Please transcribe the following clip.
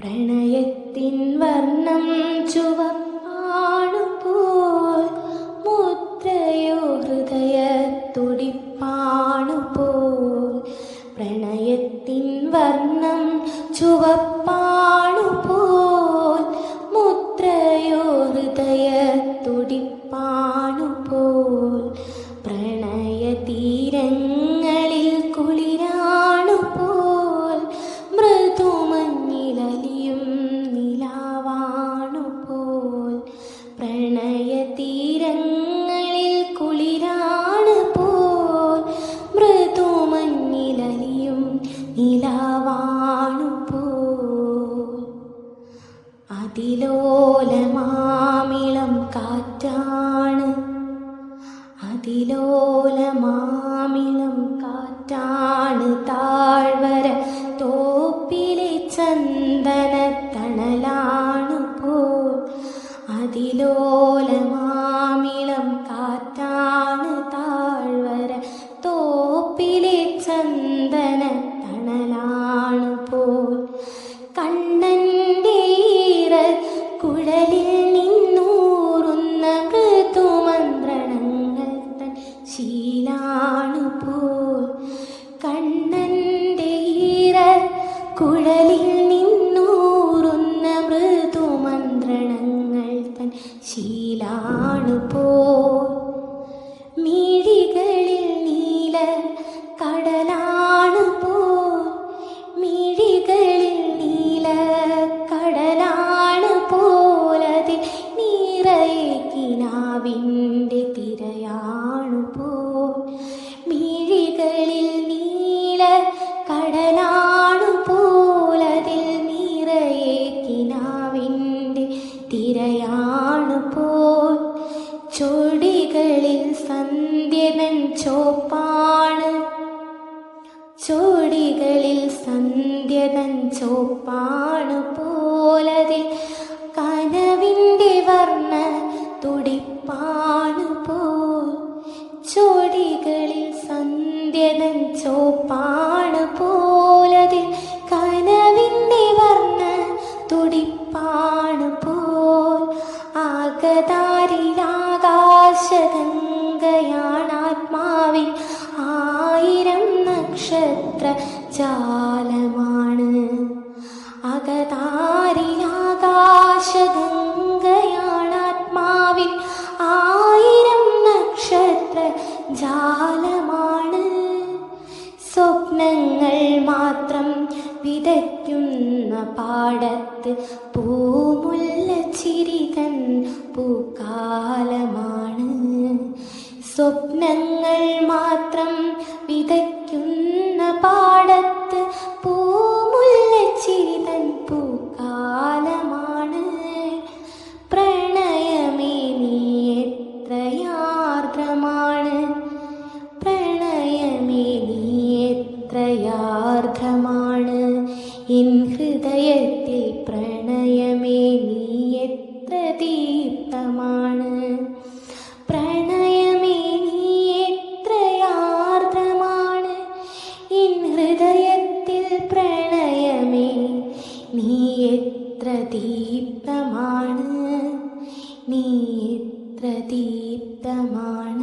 പ്രണയത്തിൻ വർണ്ണം ചുവപ്പാണുപോൽ മുദ്രയോ ഹൃദയ തുടിപ്പാണുപോൽ പ്രണയത്തിൻ വർണ്ണം ചുവപ്പാണുപോൽ മുദ്രയോ ഹൃദയ തുടിപ്പാണുപോൽ പ്രണയ തീരങ്ങളിൽ കുളിരാണ് പോൽ മൃദുമഞ്ഞിലലിയും നിലാവാണു പോൽ അതിലോലമാമിളം കാറ്റാണ്. അതിലോലമാമിളം കാറ്റാണ് താഴ്വര അതിലോലമാമിളം കാറ്റാണ് താഴ്വര. തോപ്പിലെ ചന്ദന തണലാണ് പോൽ. കണ്ണന്റെ ഈറ കുഴലിൽ കുഴലിൽ ശീലാണു പോൽ. മിഴികളിൽ നീല കടലാണ് പോൽ. മിഴികളിൽ നീല കടലാണ് പോലതിൽ നിറയെ കിനാവിന്റെ തിരയാണു പോൽ. തിരയാണു പോൽ ചൊടികളിൽ സന്ധ്യനൻ ചോപ്പാണ്. ചോടികളിൽ സന്ധ്യതൻ ചോപ്പാണ് പോലതിൽ ആകതാരിലാകാശഗംഗയാണാത്മാവിൻ ആയിരം നക്ഷത്ര ജാലമാണ്. അകതാരിലാകാശഗംഗയാണാത്മാവിൽ ആയിരം നക്ഷത്ര ജാലമാണ്. സ്വപ്നങ്ങൾ മാത്രം വിതയ്ക്കുന്ന പാടത്ത് പൂമുല്ല ചിരിതൻ ഹൃദയാർത്ഥമാണ് ഇൻ ഹൃദയത്തിൽ പ്രണയമേ നീ എത്ര ദീപ്തമാണ്. പ്രണയമേ നീ എത്രയാർദ്രമാണ് ഇൻ ഹൃദയത്തിൽ പ്രണയമേ നീ എത്ര ദീപ്തമാണ്. നീ എത്ര ദീപ്തമാണ്.